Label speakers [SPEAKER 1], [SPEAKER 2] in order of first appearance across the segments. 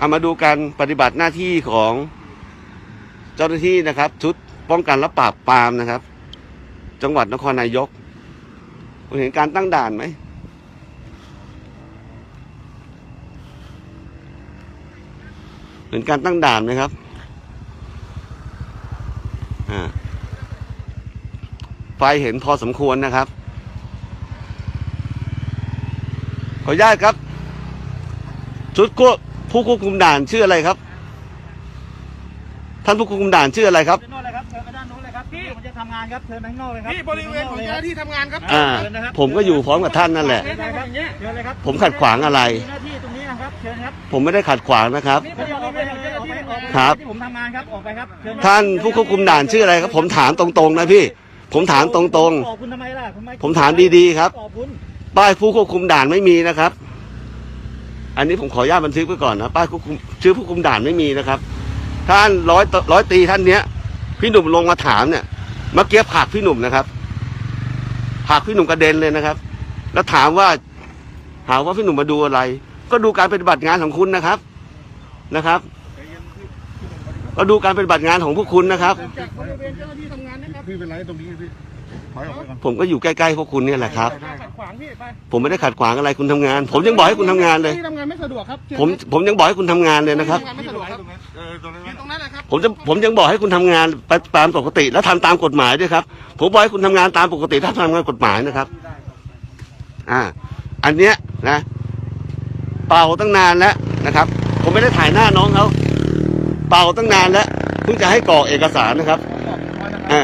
[SPEAKER 1] เอามาดูการปฏิบัติหน้าที่ของเจ้าหน้าที่นะครับ ชุดป้องกันและปราบปรามนะครับ จังหวัดนครนายกคุณเห็นการตั้งด่านไหมเห็นการตั้งด่านไหมครับอ่าไฟเห็นพอสมควรนะครับ ขออนุญาตครับ ชุดควบ ผู้ควบคุมด่านชื่ออะไรครับ ท่านผู้ควบคุมด่านชื่ออะไรครับ
[SPEAKER 2] เชิญโน่นเลยครับเชิญไปด้านโน้นเลยครับพี่ผมจะทำงานครับเชิญไปข้างนอกเลยครับ
[SPEAKER 3] ที่บริเวณของเจ้าหน้าที่ทำงานครับ
[SPEAKER 1] อ่า ผมก็อยู่พร้อมกับท่านนั่นแหละ
[SPEAKER 2] เชิญเลยครับเชิญเลยครับ
[SPEAKER 1] ผมขัดขวางอะไร
[SPEAKER 2] มีหน้าที่ตรงนี้นะครับเชิญครับ
[SPEAKER 1] ผมไม่ได้ขัดขวางนะครับ
[SPEAKER 2] นี่บริเวณของเจ้าหน้าที่ออกไป
[SPEAKER 1] ครับ
[SPEAKER 2] ที่ผมทำงานครับออกไปครับเชิญครับ
[SPEAKER 1] ท่านผู้ควบคุมด่านชื่ออะไรครับ ผมถามตรงๆนะพี่ ผมถามตรง
[SPEAKER 2] ตอบคุณทำไมล่ะทำไๆ
[SPEAKER 1] ผมถามดีๆครับ
[SPEAKER 2] ตอบคุณ
[SPEAKER 1] ป้ายผู้ควบคุมด่านไม่มีนะครับ อันนี้ผมขออนุญาตบันทึกไว้ก่อนนะป้ายควบคุมชื่อผู้คุมด่านไม่มีนะครับ ท่านร้อยร้อยตีท่านเนี้ย พี่หนุ่มลงมาถามเนี่ยเมื่อกี้ผักพี่หนุ่มนะครับผักพี่หนุ่มกระเด็นเลยนะครับ แล้วถามว่าหามว่าพี่หนุ่มมาดูอะไร ก็ดูการปฏิบัติงานของคุณนะครับนะครับ ก็ดูการปฏิบัติงานของพวกคุณนะครับ
[SPEAKER 3] จากบริเวณเจ้าหน้าที่ทำงานนะครับ พี่เป็นไรตรงนี้พี่ ถอยออกไปก่อน
[SPEAKER 1] ผมก็อยู่ใกล้ๆพวกคุณเนี่ยแหละครับ
[SPEAKER 3] ขัดขวางพี่ไป
[SPEAKER 1] ผมไม่ได้ขัดขวางอะไรคุณทำงาน ผมยังบอกให้คุณทำงานเลย
[SPEAKER 3] ที่ทำงานไม่สะดวกครับ
[SPEAKER 1] ผมผมยังบอกให้คุณทำงานเลยนะครับ
[SPEAKER 3] ทำงานไม่สะดวกครับเออตรงนั้นตรงนั้นนะครับ
[SPEAKER 1] ผมจะผมยังบอกให้คุณทำงานไปตามปกติแล้วทำตามกฎหมายด้วยครับ ผมบอกให้คุณทำงานตามปกติถ้าทำงานกฎหมายนะครับ อ่า อันเนี้ยนะ เป่าตั้งนานแล้วนะครับ ผมไม่ได้ถ่ายหน้าน้องเขาเป่าตั้งนานแล้วเพิ่งจะให้กรอกเอกสารนะครับ อ่า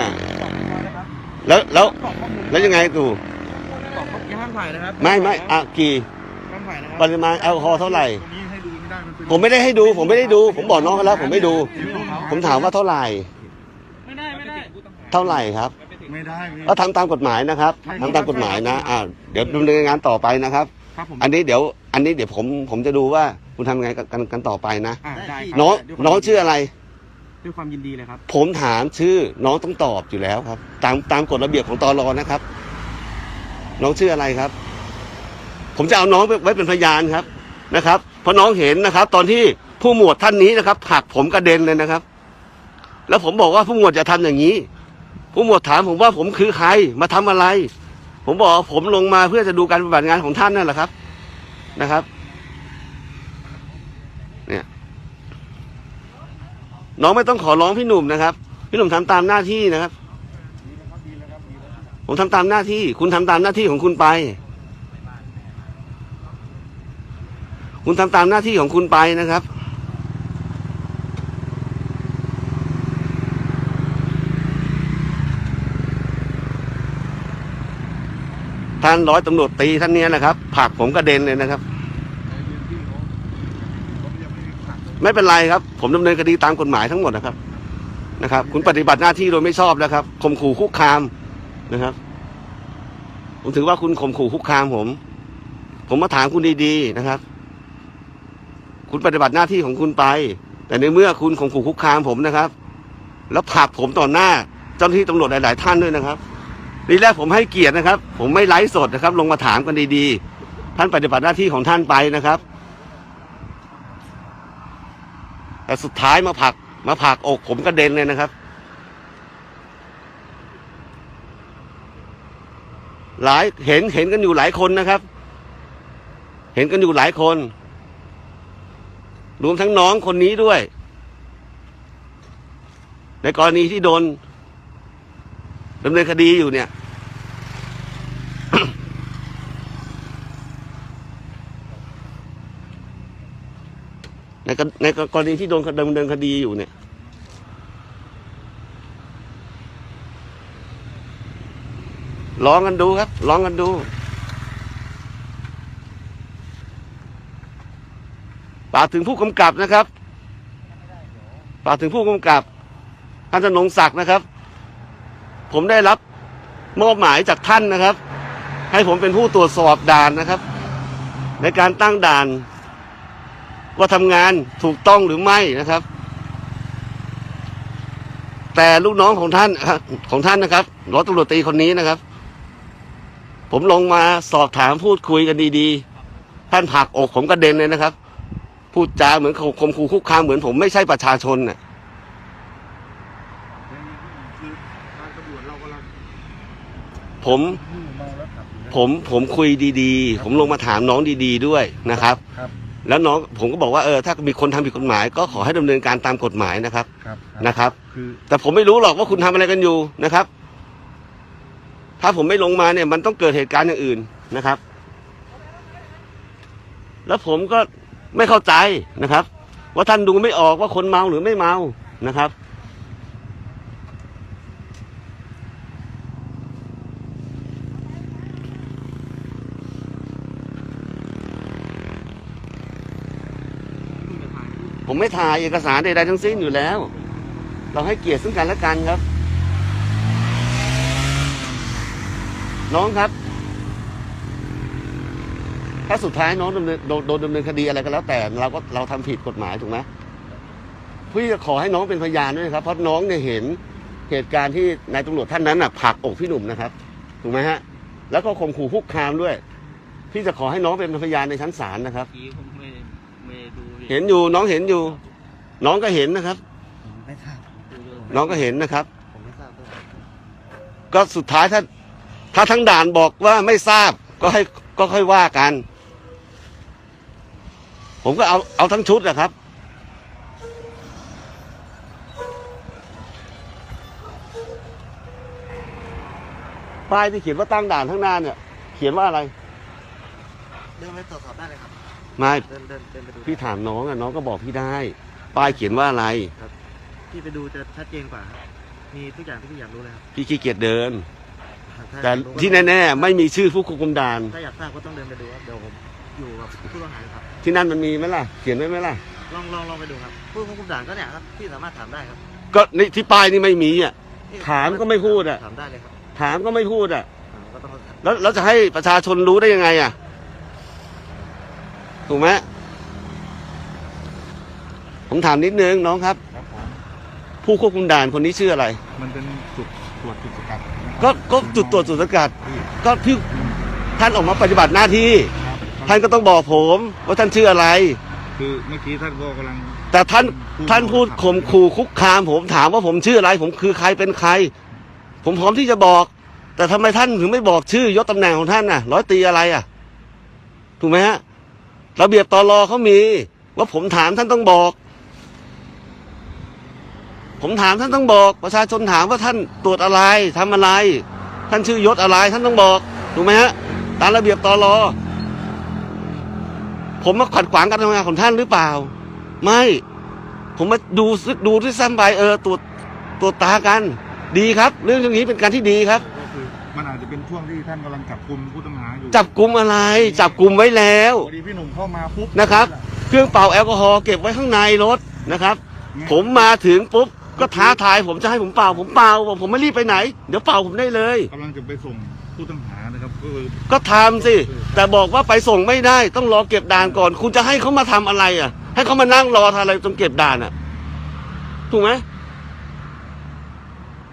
[SPEAKER 1] แล้วแล้วแล้วยังไงตู่
[SPEAKER 2] ห้ามถ่ายนะครับ
[SPEAKER 1] ไม่ไม่อะกี่
[SPEAKER 3] ห้ามถ่ายนะค
[SPEAKER 1] ป
[SPEAKER 3] รับ
[SPEAKER 1] ริมาณแอลกอฮอล์เท่าไหร่
[SPEAKER 3] ตรงนี้ให้ดูไม่ได้มันเป็น
[SPEAKER 1] ผมไม่ได้ให้ดู ผมไม่ได้ดู ผมบอกน้องเขาแล้วผมไม่ดู ผมถามว่าเท่าไหร่
[SPEAKER 2] ไม่ได้ไม่ได้
[SPEAKER 1] เท่าไหร่ครับ
[SPEAKER 3] ไม่ได้พี่
[SPEAKER 1] ก็ทำตามกฎหมายนะครับทำตามกฎหมายนะอ่าเดี๋ยวดำเนินงานต่อไปนะครับ
[SPEAKER 3] ครับผม
[SPEAKER 1] อันนี้เดี๋ยว อันนี้เดี๋ยวผมผมจะดูว่าคุณทำไงกันกันต่อไปนะ
[SPEAKER 3] อ่าได้
[SPEAKER 1] น้องน้องชื่ออะไร
[SPEAKER 3] ด้วยความยินดีเลยครับ
[SPEAKER 1] ผมถามชื่อน้องต้องตอบอยู่แล้วครับ ตามตามกฎระเบียบของตอรอนะครับ น้องชื่ออะไรครับ ผมจะเอาน้องไว้เป็นพยานครับนะครับเพราะน้องเห็นนะครับ ตอนที่ผู้หมวดท่านนี้นะครับผลักผมกระเด็นเลยนะครับ แล้วผมบอกว่าผู้หมวดจะทำอย่างนี้ ผู้หมวดถามผมว่าผมคือใครมาทำอะไร ผมบอกผมลงมาเพื่อจะดูการปฏิบัติงานของท่านนั่นแหละครับนะครับ เนี่ย น้องไม่ต้องขอร้องพี่หนุ่มนะครับ พี่หนุ่มทำตามหน้าที่นะครับ ผมทำตามหน้าที่ คุณทำตามหน้าที่ของคุณไป คุณทำตามหน้าที่ของคุณไปนะครับ ท่านร้อยตำรวจตีท่านเนี้ยนะครับผักผมกระเด็นเลยนะครับ ไม่เป็นไรครับ ผมดำเนินคดีตามกฎหมายทั้งหมดนะครับนะครับ คุณปฏิบัติหน้าที่โดยไม่ชอบนะครับข่มขู่คุกคามนะครับ ผมถือว่าคุณข่มขู่คุกคามผม ผมมาถามคุณดีๆนะครับ คุณปฏิบัติหน้าที่ของคุณไป แต่ในเมื่อคุณข่มขู่คุกคามผมนะครับ แล้วผลักผมต่อหน้าเจ้าหน้าที่ตำรวจหลาย ๆ ท่านด้วยนะครับทีแรกผมให้เกียรตินะครับ ผมไม่ไลฟ์สดนะครับ ลงมาถามกันดีๆ ท่านปฏิบัติหน้าที่ของท่านไปนะครับ แต่สุดท้ายมาผลัก มาผลักอกผมกระเด็นเลยนะครับ หลายเห็นเห็นกันอยู่หลายคนนะครับ เห็นกันอยู่หลายคน รวมทั้งน้องคนนี้ด้วย ในกรณีที่โดนดำเนินคดีอยู่เนี่ย ในกรในกรณีที่โดนดำเนินคดีอยู่เนี่ยลองกันดูครับลองกันดู ฝากถึงผู้กำกับนะครับ ฝากถึงผู้กำกับท่านธนงศักดิ์นะครับ ผมได้รับมอบหมายจากท่านนะครับ ให้ผมเป็นผู้ตรวจสอบด่านนะครับ ในการตั้งด่าน ว่าทำงานถูกต้องหรือไม่นะครับ แต่ลูกน้องของท่านของท่านนะครับร้อยตำรวจตีคนนี้นะครับ ผมลงมาสอบถามพูดคุยกันดีๆ ท่านผักอกผมกระเด็นเลยนะครับ พูดจาเหมือนข่มขู่คุกคามเหมือนผมไม่ใช่ประชาชนน่ะ
[SPEAKER 3] คือทางตำรวจเรากำลัง
[SPEAKER 1] ผมผมผมคุยดีๆ ผมลงมาถามน้องดี ๆ ด้วยนะครับ
[SPEAKER 3] ครับ
[SPEAKER 1] แล้วน้องผมก็บอกว่าเออถ้ามีคนทำผิดกฎหมาย ก็ขอให้ดำเนินการตามกฎหมายนะครับ
[SPEAKER 3] ครับ
[SPEAKER 1] นะครับ
[SPEAKER 3] คือ
[SPEAKER 1] แต่ผมไม่รู้หรอกว่าคุณทำอะไรกันอยู่นะครับ ถ้าผมไม่ลงมาเนี่ย มันต้องเกิดเหตุการณ์อย่างอื่นนะครับ แล้วผมก็ไม่เข้าใจนะครับ ว่าท่านดูไม่ออกว่าคนเมาหรือไม่เมานะครับ ผมไม่ถ่ายเอกสารใดๆทั้งสิ้นอยู่แล้ว เราให้เกียรติซึ่งกันและกันครับ น้องครับ ถ้าสุดท้ายน้องดำเนินโดนโดนดำเนินคดีอะไรก็แล้ว แต่เราก็เราทำผิดกฎหมายถูกไหมพี่จะขอให้น้องเป็นพยานด้วยครับ เพราะน้องเนี่ยเห็นเหตุการณ์ที่นายตำรวจท่านนั้นน่ะผลักอกพี่หนุ่มนะครับ ถูกไหมฮะ แล้วก็ข่มขู่คุกคามด้วย พี่จะขอให้น้องเป็นพยานในชั้นศาลนะครับ
[SPEAKER 2] ผม
[SPEAKER 1] เห็นอยู่น้องเห็นอยู่ น้องก็เห็นนะครับ
[SPEAKER 2] ไม่ทราบ
[SPEAKER 1] น้องก็เห็นนะครับ
[SPEAKER 2] ผมไม่ทราบด้วย
[SPEAKER 1] ก็สุดท้ายถ้าถ้าทั้งด่านบอกว่าไม่ทราบ ก็ให้ก็ค่อยว่ากัน ผมก็เอาเอาทั้งชุดนะครับ ป้ายที่เขียนว่าตั้งด่านข้างหน้าเนี่ย เขียนว่าอะไร
[SPEAKER 2] เดินไปตรวจสอบได้เลยครับ
[SPEAKER 1] ไม่
[SPEAKER 2] เดินเดินเดินไปดู
[SPEAKER 1] พี่ถามน้องอะน้องก็บอกพี่ได้ ป้ายเขียนว่าอะไร
[SPEAKER 2] พี่ไปดูจะชัดเจนกว่าครับมีทุกอย่างที่พี่อยากรู้เลยครับ
[SPEAKER 1] พี่ขี้เกียจเดิน
[SPEAKER 2] ถ้า
[SPEAKER 1] แต่
[SPEAKER 2] อยากรู้
[SPEAKER 1] ที่แน่ๆไม่มีชื่อผู้ควบคุมด่าน
[SPEAKER 2] ถ้าอยากทราบก็ต้องเดินไปดูครับเดี๋ยวผมอยู่กับผู้ต้องหาครับ
[SPEAKER 1] ที่นั่นมันมีไหมล่ะ เขียนไว้ไหมล่ะ
[SPEAKER 2] ลองลองลองไปดูครับผู้ควบคุมด่านก็เนี่ยครับพี่สามารถถามได้ครับ
[SPEAKER 1] ก็นี่ที่ป้ายนี่ไม่มีอะ
[SPEAKER 2] พี่
[SPEAKER 1] ถามก็ไม่พูดอะ
[SPEAKER 2] ถามได้เลยครับ
[SPEAKER 1] ถามก็ไม่พูดอะ
[SPEAKER 2] อ่าก็ต้อง
[SPEAKER 1] แล้วเราจะให้ประชาชนรู้ได้ยังไงอะ ถูกไหมผมถามนิดนึงน้องครับ
[SPEAKER 3] ครับผม
[SPEAKER 1] ผู้ควบคุมด่านคนนี้ชื่ออะไร
[SPEAKER 3] มันเป็นจุดตรวจจุดสกัดนะครับ
[SPEAKER 1] ก็ก็จุดตรวจจุดสกัด
[SPEAKER 3] พี่
[SPEAKER 1] ก็ที่ท่านออกมาปฏิบัติหน้าที่
[SPEAKER 3] ครับ
[SPEAKER 1] ท่านก็ต้องบอกผมว่าท่านชื่ออะไร
[SPEAKER 3] คือเมื่อกี้ท่านก็กำลัง
[SPEAKER 1] แต่ท่านท่านพูดข่มขู่คุกคาม ผมถามว่าผมชื่ออะไร ผมคือใครเป็นใคร ผมพร้อมที่จะบอก แต่ทำไมท่านถึงไม่บอกชื่อยศตำแหน่งของท่านน่ะร้อยตรีอะไรอะ ถูกไหมฮะ ระเบียบตอรอเขามี ว่าผมถามท่านต้องบอก ผมถามท่านต้องบอก ประชาชนถามว่าท่านตรวจอะไรทำอะไร ท่านชื่อยศอะไร ท่านต้องบอกถูกไหมฮะตามระเบียบตอรอผมมาขัดขวางการทำงานของท่านหรือเปล่า ไม่ ผมมาดูซึดูที่ซ้ำไปเออตรวจตรวจตากัน ดีครับ เรื่องอย่างนี้เป็นการที่ดีครับ
[SPEAKER 3] จะเป็นช่วงที่ท่านกำลังจับกลุ่มผู้ต้องหาอยู่
[SPEAKER 1] จับกลุ่มอะไร จับกลุ่มไว้แล้ว
[SPEAKER 3] พอดีพี่หนุ่มเข้ามาปุ๊บ
[SPEAKER 1] นะครับ เครื่องเป่าแอลกอฮอล์เก็บไว้ข้างในรถนะครับ ผมมาถึงปุ๊บก็ท้าทายผมจะให้ผมเป่า ผมเป่าบอกผมไม่รีบไปไหน เดี๋ยวเป่าผมได้เลย
[SPEAKER 3] กำลังจะไปส่งผู้ต้องหานะครับก็คือ
[SPEAKER 1] ก็ทำสิ แต่บอกว่าไปส่งไม่ได้ ต้องรอเก็บด่านก่อน คุณจะให้เขามาทำอะไรอะ ให้เขามานั่งรอทำอะไรจนเก็บด่านอะ ถูกไหม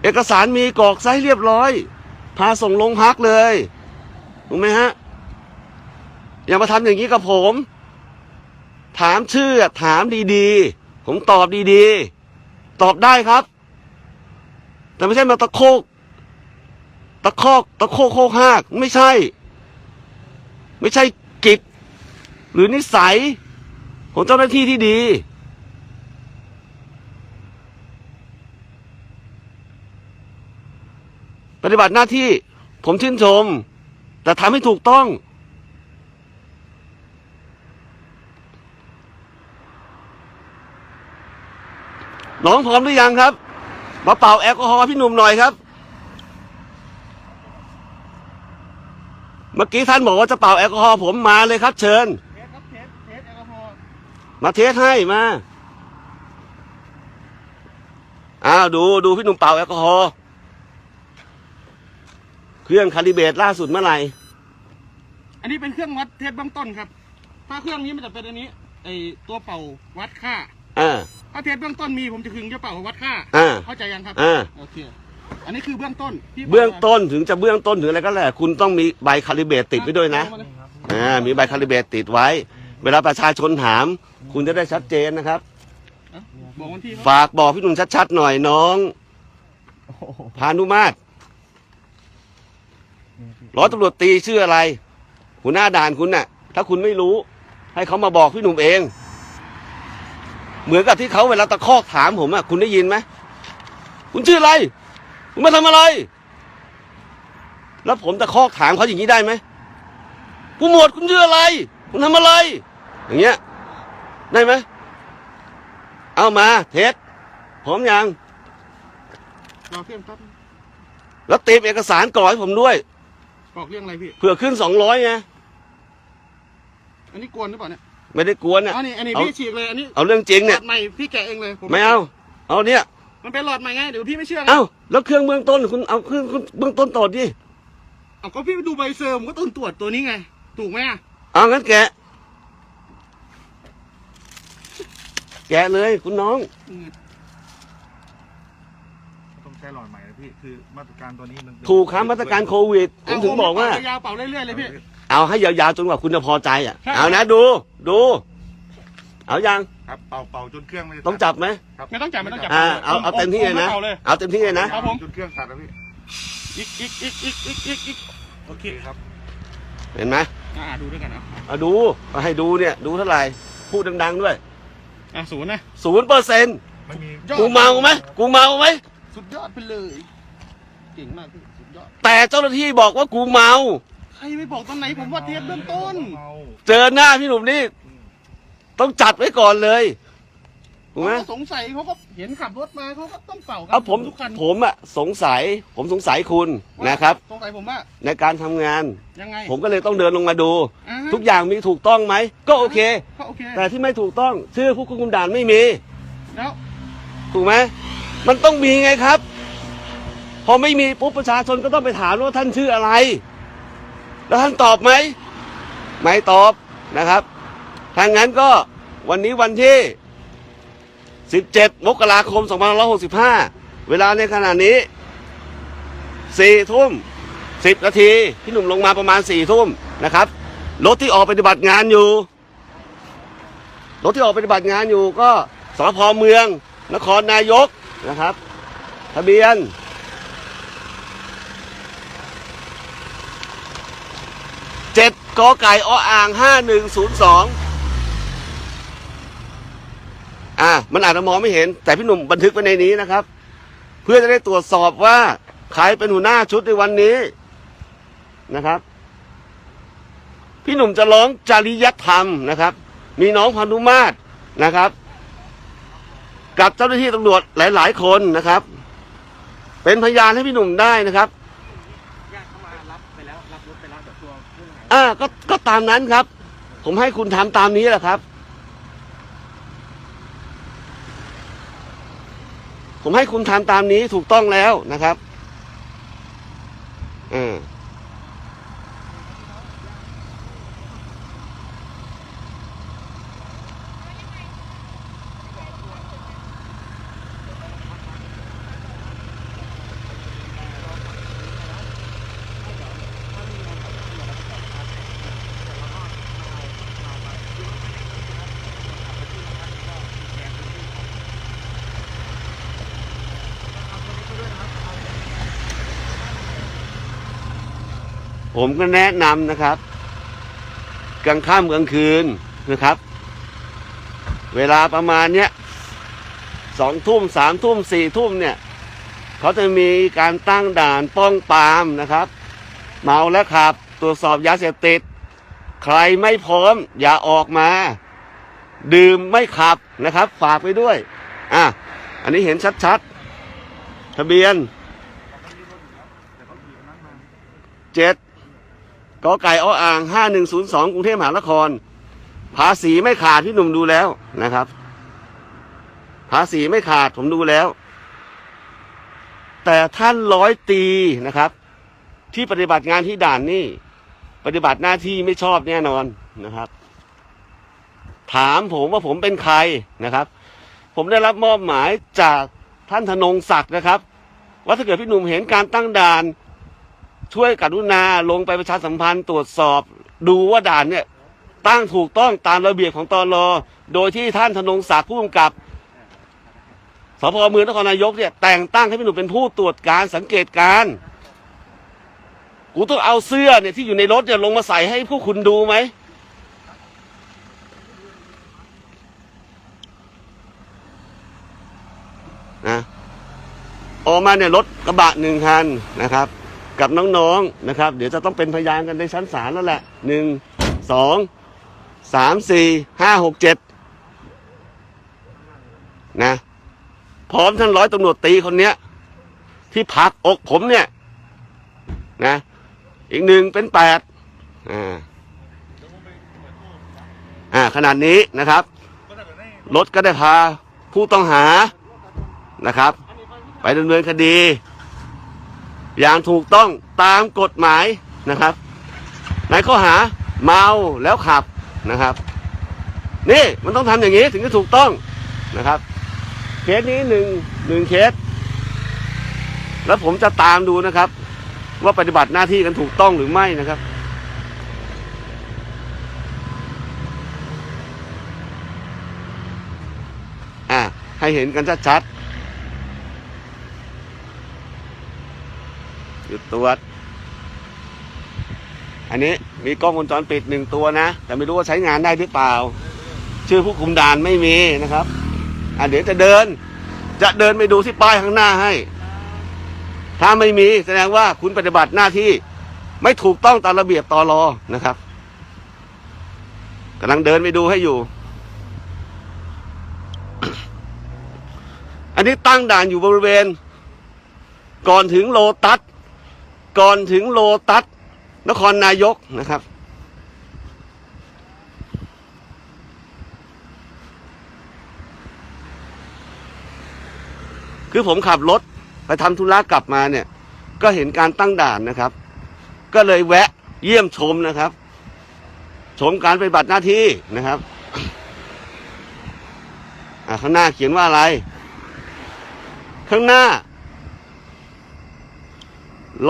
[SPEAKER 1] เอกสารมีกรอกไซส์เรียบร้อย พาส่งโรงพักเลยถูกไหมฮะ อย่ามาทำอย่างนี้กับผม ถามชื่อถามดีๆ ผมตอบดีๆ ตอบได้ครับ แต่ไม่ใช่มาตะโคก ตะคอก ตะโคกโคกหากไม่ใช่ ไม่ใช่กิจหรือนิสัยของเจ้าหน้าที่ที่ดี ปฏิบัติหน้าที่ ผมชื่นชม แต่ทำให้ถูกต้อง น้องพร้อมหรือยังครับ มาเป่าแอลกอฮอล์พี่หนุ่มหน่อยครับ เมื่อกี้ท่านบอกว่าจะเป่าแอลกอฮอล์ผมมาเลยครับ เชิญ
[SPEAKER 2] เทสครับเทสเทสแอลกอฮอล์
[SPEAKER 1] มาเทสให้มาอ้าวดูดูพี่หนุ่มเป่าแอลกอฮอล์ เครื่องคาลิเบรตล่าสุดเมื่อไหร่
[SPEAKER 4] อันนี้เป็นเครื่องวัดเทสเบื้องต้นครับ ถ้าเครื่องนี้มันจะเป็นอันนี้ไอตัวเป่าวัดค่า
[SPEAKER 1] อ่า
[SPEAKER 4] ถ้าเทสเบื้องต้นมีผมจะคึงจะเป่าวัดค่า
[SPEAKER 1] อ่า
[SPEAKER 4] เข้าใจยังครับ
[SPEAKER 1] อ่า
[SPEAKER 4] โอเค อันนี้คือเบื้องต้นที่
[SPEAKER 1] เบื้องต้นถึงจะเบื้องต้นถึงอะไรก็แล้วแต่คุณต้องมีใบคาลิเบรตติดไว้ด้วยนะ อ่า มีใบคาลิเบรตติดไว้ เวลาประชาชนถาม คุณจะได้ชัดเจนนะครับ
[SPEAKER 4] เอ้าบอกวันที่ครับ
[SPEAKER 1] ฝากบอกพี่หนุ่มชัดๆหน่อยน้อง
[SPEAKER 2] โอ้โห
[SPEAKER 1] พานุมาตร ร้อยตำรวจตีชื่ออะไรหัวหน้าด่านคุณน่ะ ถ้าคุณไม่รู้ ให้เขามาบอกพี่หนุ่มเอง เหมือนกับที่เขาเวลาตะคอกถามผมอะคุณได้ยินไหมคุณชื่ออะไร คุณมาทำอะไร แล้วผมตะคอกถามเขาอย่างนี้ได้ไหมผู้หมวดคุณชื่ออะไร คุณทำอะไร อย่างเงี้ย ได้ไหมเอามา เท็จพร้อมยัง
[SPEAKER 4] รอเพื่อนครับ
[SPEAKER 1] แล้วเตรียมเอกสารกรอกให้ผมด้วย
[SPEAKER 4] บอกเรื่องอะไรพี่
[SPEAKER 1] เผื่อขึ้นสองร้อยไง
[SPEAKER 4] อันนี้กวนหรือเปล่าเนี่ย
[SPEAKER 1] ไม่ได้กวนอะ
[SPEAKER 4] อันนี้อันนี้
[SPEAKER 1] เอา
[SPEAKER 4] พี่ฉีกเลยอันนี้
[SPEAKER 1] เอาเรื่องจริง
[SPEAKER 4] หล
[SPEAKER 1] เนี่ย
[SPEAKER 4] อดใหม่พี่แกะเองเลยผ
[SPEAKER 1] ไม่เอาเอาเนี่ย
[SPEAKER 4] มันเป็นหลอดใหม่ไงเดี๋ยวพี่ไม่เชื่อไง
[SPEAKER 1] เอาแล้วเครื่องเบื้องต้นคุณเอาเครื่องเบื้องต้นตรวจดิ
[SPEAKER 4] เอาก็พี่ไปดูใบเซอร์ผมก็ต้องตรวจตัวนี้ไง ถูกไหมอะ
[SPEAKER 1] เอางั้นแกะ แกะเลยคุณน้อง
[SPEAKER 4] อืม
[SPEAKER 3] ต้องใช้หลอดใหม่นะ พี่คือมาตรการตัวนี้มัน
[SPEAKER 1] ถูกครับมาตรการโควิดผมถึงบอกว่า
[SPEAKER 4] เยาวๆเป่าเรื่อยๆเลยพี่
[SPEAKER 1] เอาให้ยาวๆจนกว่าคุณจะพอใจอะ
[SPEAKER 4] ใช่
[SPEAKER 1] เอานะดูดู เอายัง
[SPEAKER 3] ครับเป่าเป่าจนเครื่องไม่ได้
[SPEAKER 1] ต้องจับไหม
[SPEAKER 3] ครับ
[SPEAKER 4] ไม่ต้องจับไม่ต้องจับ
[SPEAKER 1] อ่าเอาเอาเต็มที่เลยนะ
[SPEAKER 4] อาเลย
[SPEAKER 1] เอาเต็มที่เลยนะ
[SPEAKER 4] ครับผม
[SPEAKER 3] จนเครื่องตัดนะพี่
[SPEAKER 4] อีกอีกอีกอีกอีกอีกอีก
[SPEAKER 3] โอเคครับ
[SPEAKER 1] เห็นไหม
[SPEAKER 4] อ่าดูด้วยกันนะ
[SPEAKER 1] เอาดูเอาให้ดูเนี่ย ดูเท่าไหร่พูดดัง ๆ ด้วย
[SPEAKER 4] อะศูนย์นะ
[SPEAKER 1] ศูนย์เปอร์เซ็นต์
[SPEAKER 3] ไม่มี
[SPEAKER 4] ยอด
[SPEAKER 1] กูเมาไหมกูเมาไหม
[SPEAKER 4] สุดยอดไปเลย เก่งมากพี่สุดยอด
[SPEAKER 1] แต่เจ้าหน้าที่บอกว่ากูเมา
[SPEAKER 4] ใครไม่บอกตอนไหนผมว่าเทปเบื้องต้น
[SPEAKER 3] เมา
[SPEAKER 1] เจอหน้าพี่หนุ่มนี่
[SPEAKER 3] อืม
[SPEAKER 1] ต้องจัดไว้ก่อนเลยถูกไหม
[SPEAKER 4] เขาก็สงสัยเขาก็เห็นขับรถมาเขาก็ต้องเป่าครั
[SPEAKER 1] เอาผม
[SPEAKER 4] ทุกคัน
[SPEAKER 1] ผมอะสงสัยผมสงสัยคุณนะครับ
[SPEAKER 4] สงสัยผมว่า
[SPEAKER 1] ในการทำงาน
[SPEAKER 4] ยังไง
[SPEAKER 1] ผมก็เลยต้องเดินลงมาดู
[SPEAKER 4] อ่า
[SPEAKER 1] ทุกอย่างมีถูกต้องไหม ก็โอเค
[SPEAKER 4] ก็โอเค
[SPEAKER 1] แต่ที่ไม่ถูกต้อง ชื่อผู้ควบคุมด่านไม่มี
[SPEAKER 4] แล้ว
[SPEAKER 1] ถูกไหมมันต้องมีไงครับ พอไม่มีปุ๊บประชาชนก็ต้องไปถามว่าท่านชื่ออะไร แล้วท่านตอบไหมไม่ตอบนะครับทางนั้นก็วันนี้วันที่ 17 มกราคม 2565 เวลาในขณะนี้4ทุ่ม10 นาที พี่หนุ่มลงมาประมาณ4ทุ่มนะครับ รถที่ออกปฏิบัติงานอยู่ รถที่ออกปฏิบัติงานอยู่ก็สพเมือง นครนายกนะครับ ทะเบียน เจ็ดกอไก่ออ่างห้าหนึ่งศูนย์สองอ่ามันอาจจะมองไม่เห็น แต่พี่หนุ่มบันทึกไว้ในนี้นะครับ เพื่อจะได้ตรวจสอบว่าใครเป็นหัวหน้าชุดในวันนี้นะครับ พี่หนุ่มจะร้องจริยธรรมนะครับ มีน้องพานุมาตรนะครับ กับเจ้าหน้าที่ตำรวจหลาย ๆ คนนะครับ เป็นพยานให้พี่หนุ่มได้นะครับ
[SPEAKER 2] อ่า
[SPEAKER 1] ก็ก็ตามนั้นครับ ผมให้คุณทำตามนี้แหละครับ ผมให้คุณทำตามนี้ถูกต้องแล้วนะครับอ่า ผมก็แนะนำนะครับ กลางค่ำกลางคืนนะครับ เวลาประมาณเนี้ยสองทุ่มสามทุ่มสี่ทุ่มเนี่ยเขาจะมีการตั้งด่านป้องปามนะครับ เมาแล้วขับตรวจสอบยาเสพติด ใครไม่พร้อม อย่าออกมา ดื่มไม่ขับนะครับ ฝากไปด้วยอะอันนี้เห็นชัดๆ ทะเบียนเจ็ด กอไก่ออ่างห้าหนึ่งศูนย์สองกรุงเทพมหานคร ภาษีไม่ขาดพี่หนุ่มดูแล้วนะครับ ภาษีไม่ขาดผมดูแล้ว แต่ท่านร้อยตีนะครับ ที่ปฏิบัติงานที่ด่านนี่ ปฏิบัติหน้าที่ไม่ชอบแน่นอนนะครับ ถามผมว่าผมเป็นใครนะครับ ผมได้รับมอบหมายจากท่านธนงศักดิ์นะครับ ว่าถ้าเกิดพี่หนุ่มเห็นการตั้งด่าน ช่วยกรุณาลงไปประชาสัมพันธ์ตรวจสอบ ดูว่าด่านเนี่ยตั้งถูกต้องตามระเบียบของตอนรอโดยที่ท่านธนงศักดิ์ผู้กำกับสพเมืองนครนายกเนี่ยแต่งตั้งให้พี่หนุ่มเป็นผู้ตรวจการสังเกตการกูต้องเอาเสื้อเนี่ยที่อยู่ในรถเนี่ยลงมาใส่ให้พวกคุณดูไหมนะออกมาเนี่ยรถกระบะหนึ่งคันนะครับ กับน้องๆนะครับ เดี๋ยวจะต้องเป็นพยานกันในชั้นศาลแล้วแหละหนึ่งสองสามสี่ห้าหกเจ็ดนะพร้อมท่านร้อยตำรวจตีคนเนี้ย ที่ผักอกผมเนี่ย นะ อีกหนึ่งเป็นแปดอ่าอ่าขนาดนี้นะครับรถก็ได้พาผู้ต้องหานะครับ ไปดำเนินคดี อย่างถูกต้องตามกฎหมายนะครับ ในข้อหาเมาแล้วขับนะครับ นี่มันต้องทำอย่างนี้ถึงจะถูกต้องนะครับ เคสนี้หนึ่งหนึ่งเคส แล้วผมจะตามดูนะครับ ว่าปฏิบัติหน้าที่กันถูกต้องหรือไม่นะครับอะให้เห็นกันชัดๆหยุด ตรวจ อันนี้มีกล้องวงจรปิดหนึ่งตัวนะ แต่ไม่รู้ว่าใช้งานได้หรือเปล่า ชื่อผู้คุมด่านไม่มีนะครับอะเดี๋ยวจะเดิน จะเดินไปดูที่ป้ายข้างหน้าให้ ถ้าไม่มีแสดงว่าคุณปฏิบัติหน้าที่ ไม่ถูกต้องตามระเบียบตอรอนะครับกำลังเดินไปดูให้อยู่ อันนี้ตั้งด่านอยู่บริเวณ ก่อนถึงโลตัส ก่อนถึงโลตัสนครนายกนะครับ คือผมขับรถไปทำธุระกลับมาเนี่ย ก็เห็นการตั้งด่านนะครับ ก็เลยแวะเยี่ยมชมนะครับ ชมการปฏิบัติหน้าที่นะครับข้างหน้าเขียนว่าอะไร ข้างหน้า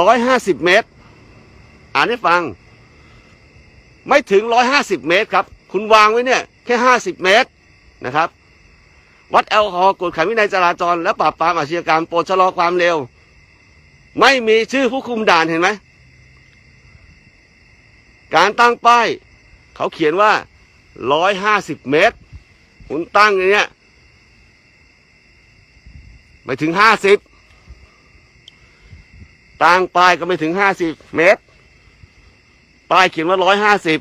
[SPEAKER 1] ร้อยห้าสิบเมตร อ่านให้ฟัง ไม่ถึงร้อยห้าสิบเมตรครับ คุณวางไว้เนี่ย แค่ห้าสิบเมตรนะครับ วัดแอลกอฮอล์กฎขันวินัยจราจร และปราบปรามอาชญากรรมโปรดชะลอความเร็ว ไม่มีชื่อผู้คุมด่านเห็นไหม การตั้งป้าย เขาเขียนว่าร้อยห้าสิบเมตร คุณตั้งอย่างเนี้ยไม่ถึงห้าสิบ ตั้งป้ายก็ไม่ถึงห้าสิบเมตร ป้ายเขียนว่าร้อยห้าสิบ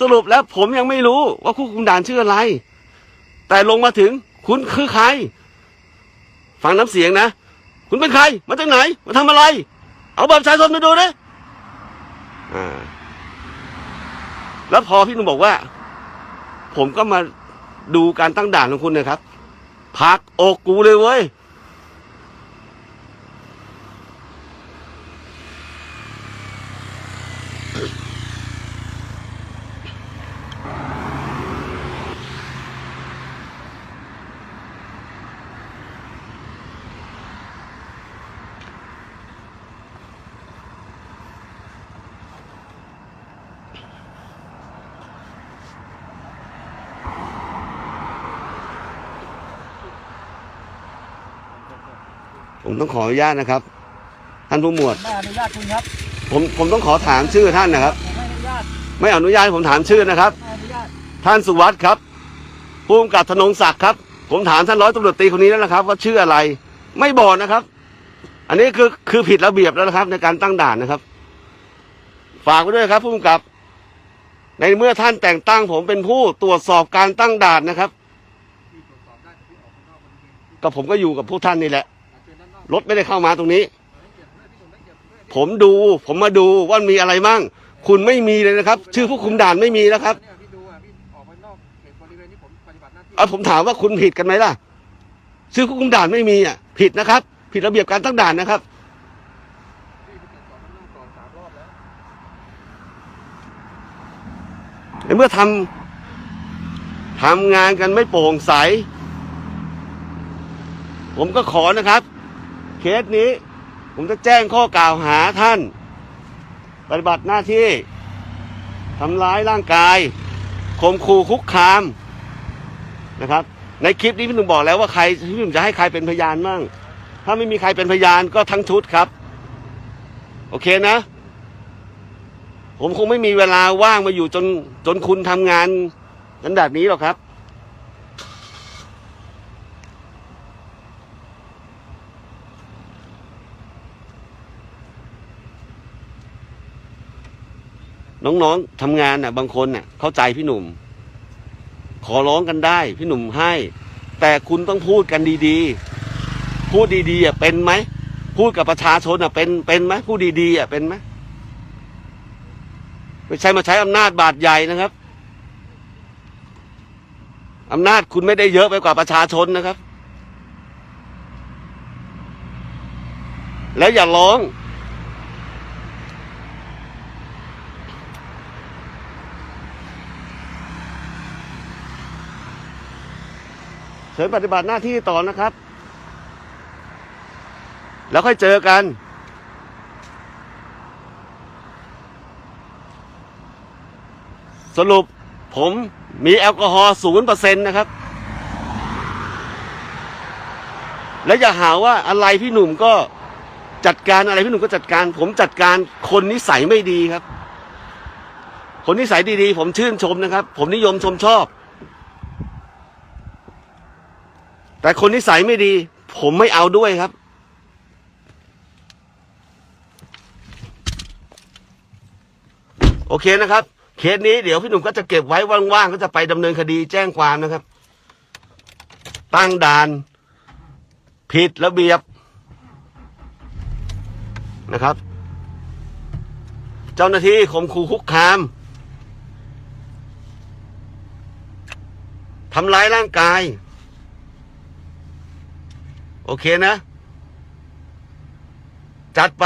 [SPEAKER 1] สรุปแล้วผมยังไม่รู้ว่าผู้คุมด่านชื่ออะไร แต่ลงมาถึงคุณคือใคร ฟังน้ำเสียงนะ คุณเป็นใคร มาจากไหน มาทำอะไร เอาบัตรประชาชนมาดูนะอ่าแล้วพอพี่หนุ่มบอกว่า ผมก็มาดูการตั้งด่านของคุณนะครับ พักอกกูเลยเว้ย ขออนุญาตนะครับ ท่านผู้หมวด
[SPEAKER 2] ไม่อนุญาตคุณครับ
[SPEAKER 1] ผมผมต้องขอถามชื่อท่านนะครับ
[SPEAKER 2] ผมไม่อนุญาต
[SPEAKER 1] ไม่อนุญาตให้ผมถามชื่อนะครับ
[SPEAKER 2] ไม่อนุญาต
[SPEAKER 1] ท่านสุวัสด์ครับผู้กำกับธนงศักดิ์ครับ ผมถามท่านร้อยตำรวจตรีคนนี้แล้วนะครับ ว่าชื่ออะไร ไม่บอกนะครับ อันนี้คือคือผิดระเบียบแล้วนะครับ ในการตั้งด่านนะครับ ฝากไว้ด้วยครับผู้กำกับ ในเมื่อท่านแต่งตั้งผมเป็นผู้ตรวจสอบการตั้งด่านนะครับ ก็ผมก็อยู่กับผู้ท่านนี่แหละ รถไม่ได้เข้ามาตรงนี้ ผมดูผมมาดูว่ามีอะไรมั่ง คุณไม่มีเลยนะครับ ชื่อผู้คุมด่านไม่มีแล้วครับ
[SPEAKER 3] เอา
[SPEAKER 1] ผมถามว่าคุณผิดกันไหมล่ะ ชื่อผู้คุมด่านไม่มีอะ ผิดนะครับ ผิดระเบียบการตั้งด่านนะครับในเมื่อทำทำงานกันไม่โปร่งใส ผมก็ขอนะครับ เคสนี้ ผมจะแจ้งข้อกล่าวหาท่าน ปฏิบัติหน้าที่ทำร้ายร่างกายข่มขู่คุกคามนะครับ ในคลิปนี้พี่หนุ่มบอกแล้วว่าใครพี่หนุ่มจะให้ใครเป็นพยานมั่ง ถ้าไม่มีใครเป็นพยานก็ทั้งชุดครับ โอเคนะ ผมคงไม่มีเวลาว่างมาอยู่จนจนคุณทำงานกันแบบนี้หรอกครับ น้องๆทำงานน่ะ บางคนเน่ะ เข้าใจพี่หนุ่ม ขอร้องกันได้ พี่หนุ่มให้ แต่คุณต้องพูดกันดีๆ พูดดีๆอะเป็นไหมพูดกับประชาชนอะเป็นเป็นไหมพูดดีๆอะเป็นไหมไม่ใช่มาใช้อำนาจบาดใหญ่นะครับอำนาจคุณไม่ได้เยอะไปกว่าประชาชนนะครับ แล้วอย่าร้อง เชิญปฏิบัติหน้าที่ต่อนะครับ แล้วค่อยเจอกัน สรุปผมมีแอลกอฮอล์ศูนย์เปอร์เซ็นต์นะครับ แล้วอย่าหาว่าอะไรพี่หนุ่มก็จัดการอะไรพี่หนุ่มก็จัดการ ผมจัดการคนนิสัยไม่ดีครับ คนนิสัยดีๆ ผมชื่นชมนะครับ ผมนิยมชมชอบ แต่คนนิสัยไม่ดี ผมไม่เอาด้วยครับ โอเคนะครับ เคสนี้เดี๋ยวพี่หนุ่มก็จะเก็บไว้ว่างๆก็จะไปดำเนินคดีแจ้งความนะครับ ตั้งด่าน ผิดระเบียบนะครับ เจ้าหน้าที่ข่มขู่คุกคามทำร้ายร่างกาย โอเคนะ จัดไป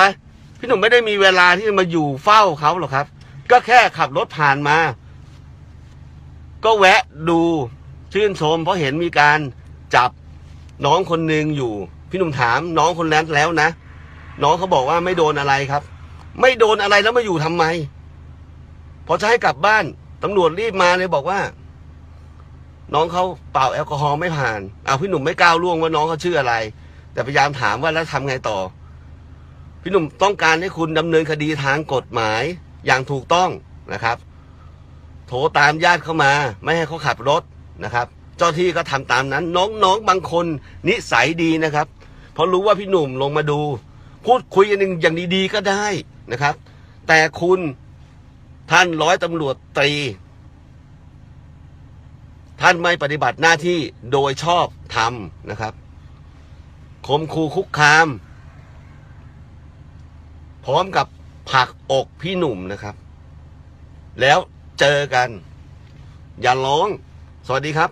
[SPEAKER 1] พี่หนุ่มไม่ได้มีเวลาที่จะมาอยู่เฝ้าเขาหรอกครับ ก็แค่ขับรถผ่านมา ก็แวะดูชื่นชม เพราะเห็นมีการจับน้องคนหนึ่งอยู่ พี่หนุ่มถามน้องคนนั้นแล้วนะ น้องเขาบอกว่าไม่โดนอะไรครับ ไม่โดนอะไรแล้วมาอยู่ทำไม พอจะให้กลับบ้านตำรวจรีบมาเลยบอกว่า น้องเขาเป่าแอลกอฮอล์ไม่ผ่านอ้าวพี่หนุ่มไม่ก้าวล่วงว่าน้องเขาชื่ออะไร แต่พยายามถามว่าแล้วทำไงต่อ พี่หนุ่มต้องการให้คุณดำเนินคดีทางกฎหมายอย่างถูกต้องนะครับ โทรตามญาติเข้ามา ไม่ให้เขาขับรถนะครับ เจ้าที่ก็ทำตามนั้น น้องๆบางคนนิสัยดีนะครับเพราะรู้ว่าพี่หนุ่มลงมาดู พูดคุยกันอย่างดีๆก็ได้นะครับ แต่คุณท่านร้อยตำรวจตรี ท่านไม่ปฏิบัติหน้าที่โดยชอบธรรมนะครับคมคูคุกคาม พร้อมกับผลักอกพี่หนุ่มนะครับ แล้วเจอกัน อย่าร้อง สวัสดีครับ